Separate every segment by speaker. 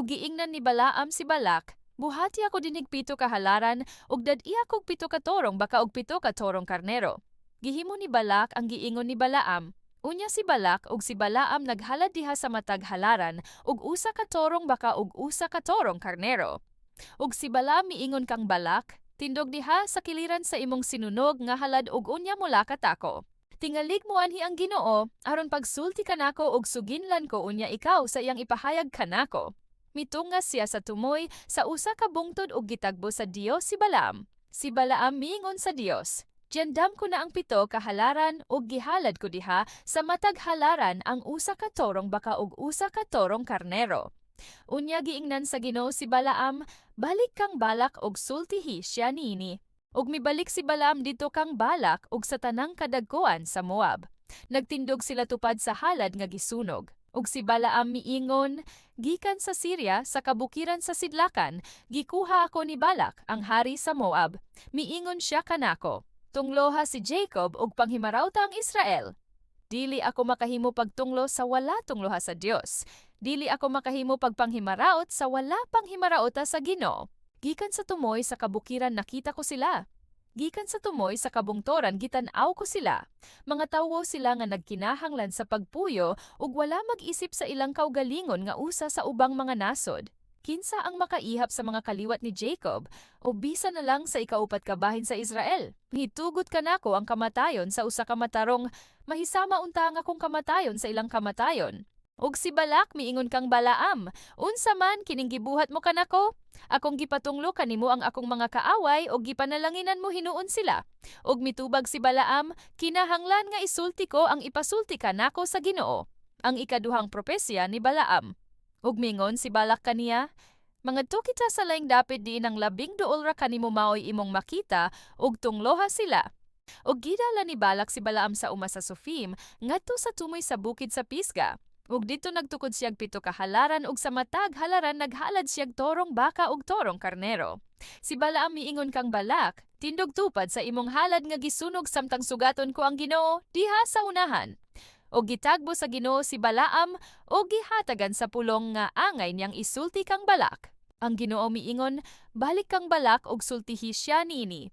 Speaker 1: ug giingnan ni Balaam si Balak, buhati ako dinig pito ka halaran ug dad-iya kog pito ka torong baka og pito ka torong karnero. Gihimo ni Balak ang giingon ni Balaam, Unya si Balak ug si Balaam naghalad diha sa matag halaran ug usa ka torong baka ug usa ka torong karnero. Ug si Balaam miingon kang Balak, tindog diha sa kiliran sa imong sinunog nga halad ug unya mula katako. Tingalig mo anhi ang Ginoo aron pagsulti kanako og suginlan ko unya ikaw sa iyang ipahayag kanako. Mitungas siya sa tumoy sa usa ka bungtod ug gitagbo sa Dios si Balaam. Si Balaam miingon sa Dios, Diyandam ko na ang pito kahalaran ug gihalad ko diha sa matag halaran ang usa ka torong baka ug usa ka torong karnero. Unya giingnan sa Ginoo si Balaam, balik kang balak og sultihi siya niini. Ug mibalik si Balaam dito kang balak ug sa tanang kadagkuan sa Moab. Nagtindog sila tupad sa halad nga gisunog. Ug si Balaam miingon, gikan sa Syria sa kabukiran sa Sidlakan, gikuha ako ni Balak, ang hari sa Moab. Miingon siya kanako, tungloha si Jacob ug panghimarawta ang Israel. Dili ako makahimo pagtunglo sa wala tungloha sa Dios. Dili ako makahimo pagpanghimaraot sa wala panghimaraota sa Ginoo. Gikan sa tumoy sa kabukiran nakita ko sila. Gikan sa tumoy sa kabungtoran gitan-aw ko sila. Mga tawo sila nga nagkinahanglan sa pagpuyo ug wala mag-isip sa ilang kaugalingon nga usa sa ubang mga nasod. Kinsa ang makaihap sa mga kaliwat ni Jacob o bisa na lang sa ikaupat ka bahin sa Israel. Hitugot ka nako ang kamatayon sa usa ka matarong mahisama unta nga kung kamatayon sa ilang kamatayon. Ug si Balak miingon kang Balaam, unsa man kining gibuhat mo kanako? Akong gipatunglo kanimo ang akong mga kaaway ug gipanalanginan mo hinuon sila. Ug mitubag si Balaam, kinahanglan nga isulti ko ang ipasulti kanako sa Ginoo. Ang ikaduhang propesya ni Balaam. Ug mingon si Balak kaniya, Mangadto kita sa laing dapit di ng labing duol ra kanimo maoy imong makita ug tungloha sila. Ug gidala ni Balak si Balaam sa uma sa Sofim ngadto sa tumoy sa bukid sa Pisga. Ug dito nagtukod siyag pito ka halaran ug sa matag halaran naghalad siyag torong baka ug torong karnero. Si Balaam miingon kang Balak, tindog tupad sa imong halad nga gisunog samtang sugaton ko ang Ginoo diha sa unahan o gitagbo sa Ginoo si Balaam o gihatagan sa pulong nga angay niyang isulti kang Balak. Ang Ginoo miingon, balik kang Balak og sultihi siya niini.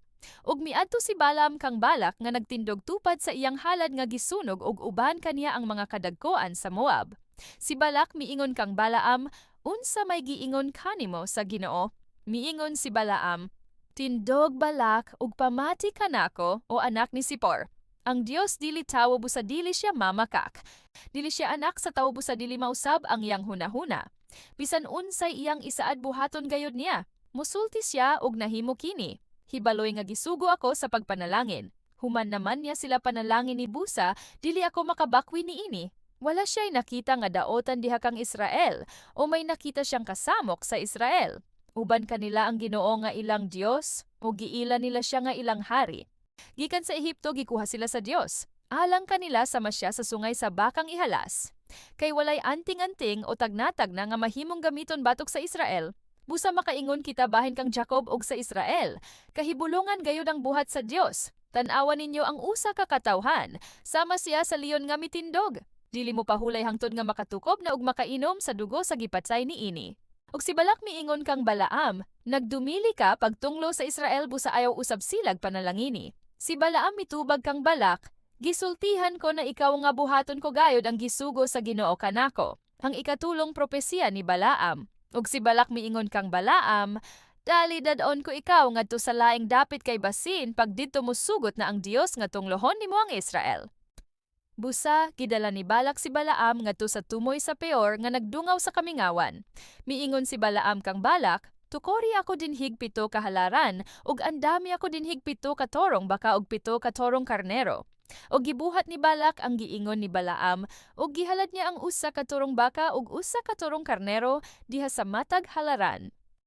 Speaker 1: Ug miadto si Balaam kang Balak nga nagtindog tupad sa iyang halad nga gisunog ug uban kaniya ang mga kadagkoan sa Moab. Si Balak miingon kang Balaam, unsa may giingon kanimo sa Ginoo? Miingon si Balaam, Tindog Balak ug pamati kanako o anak ni Sipor. Ang Dios dili tawo busa dili siya mamakak. Dili siya anak sa tawo busa dili mausab ang iyang hunahuna. Bisan unsay iyang isaad buhaton gayod niya. Musulti siya og nahimo kini. Hibaloy nga gisugo ako sa pagpanalangin. Human naman niya sila panalangin ni Busa, dili ako makabakwi ni ini. Wala siya'y nakita nga daotan diha kang Israel o may nakita siyang kasamok sa Israel. Uban kanila ang Ginoo nga ilang Dios o giila nila siya nga ilang hari. Gikan sa Ehipto gikuha sila sa Dios. Alang kanila sama siya sa sungay sa bakang ihalas. Kay walay anting-anting o tagnatag na nga mahimong gamiton batok sa Israel. Busa makaingon kita bahin kang Jacob og sa Israel. Kahibulungan gayud ang buhat sa Dios. Tan-awan ninyo ang usa ka katawhan. Sama siya sa leon nga mitindog. Dili mo pahulay hangtod nga makatukob na og makainom sa dugo sa gipatsay ni ini. Og si Balak miingon kang Balaam, nagdumili ka pagtunglo sa Israel busa ayaw usab silag panalangini. Si Balaam mitubag kang balak, gisultihan ko na ikaw nga buhaton ko gayod ang gisugo sa Ginoo kanako. Ang ikatulong propesiya ni Balaam. Ug si Balak miingon kang Balaam, dali dadon ko ikaw ngadto sa laing dapit kay basin pag didto mo sugot na ang Dios nga tunglohon nimo ang Israel. Busa, gidala ni Balak si Balaam ngadto sa tumoy sa Peor nga nagdungaw sa kamingawan. Miingon si Balaam kang Balak, Tukori ako din higpito kahalaran, ug andami ako din higpito katorong baka og pito katorong karnero. O gibuhat ni Balak ang giingon ni Balaam, ug gihalad niya ang usa ka turong baka ug usa ka turong karnero diha sa matag halaran.